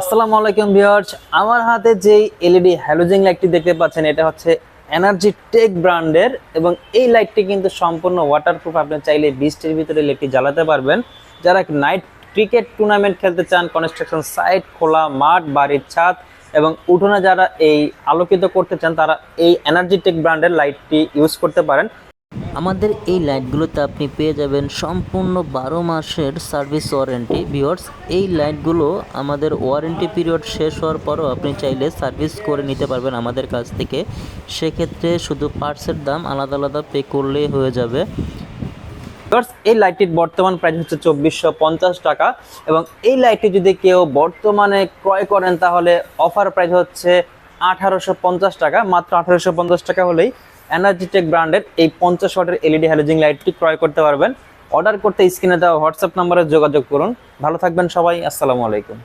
আসসালামু আলাইকুম ভিউয়ার্স। আমার হাতে যেই এলইডি হ্যালোজিং লাইটটি দেখতে পাচ্ছেন, এটা হচ্ছে এনার্জি টেক ব্র্যান্ডের এবং এই লাইটটি কিন্তু সম্পূর্ণ ওয়াটারপ্রুফ আপনি চাইলে বৃষ্টির ভিতরে লাইটটি জ্বালাতে পারবেন। যারা নাইট ক্রিকেট টুর্নামেন্ট খেলতে চান কনস্ট্রাকশন সাইট খোলা মাঠ, বাড়ির ছাদ এবং উঠোনে যারা এই আলোকিত করতে চান, তারা এই এনার্জি টেক ব্র্যান্ডের লাইটটি ইউজ করতে পারেন। আমাদের এই লাইটগুলোতে আপনি পেয়ে যাবেন সম্পূর্ণ বারো মাসের সার্ভিস ওয়ারেন্টি। ভিওর্স এই লাইটগুলো আমাদের ওয়ারেন্টি পিরিয়ড শেষ হওয়ার পরও আপনি চাইলে সার্ভিস করে নিতে পারবেন আমাদের কাছ থেকে। সেক্ষেত্রে শুধু পার্টসের দাম আলাদা আলাদা পে করলেই হয়ে যাবে। এই লাইটটির বর্তমান প্রাইস হচ্ছে চব্বিশশো পঞ্চাশ টাকা এবং এই লাইটটি যদি কেউ বর্তমানে ক্রয় করেন তাহলে অফার প্রাইস হচ্ছে আঠারোশো পঞ্চাশ টাকা। মাত্র আঠারোশো পঞ্চাশ টাকা হলেই এনার্জিটেক ব্র্যান্ডের এই পঞ্চাশ ওয়াটের এলইডি হ্যালোজিং লাইটটি ক্রয় করতে পারবেন। অর্ডার করতে স্ক্রিনে দেওয়া হোয়াটসঅ্যাপ নাম্বারে যোগাযোগ করুন। ভালো থাকবেন সবাই, আসসালামু আলাইকুম।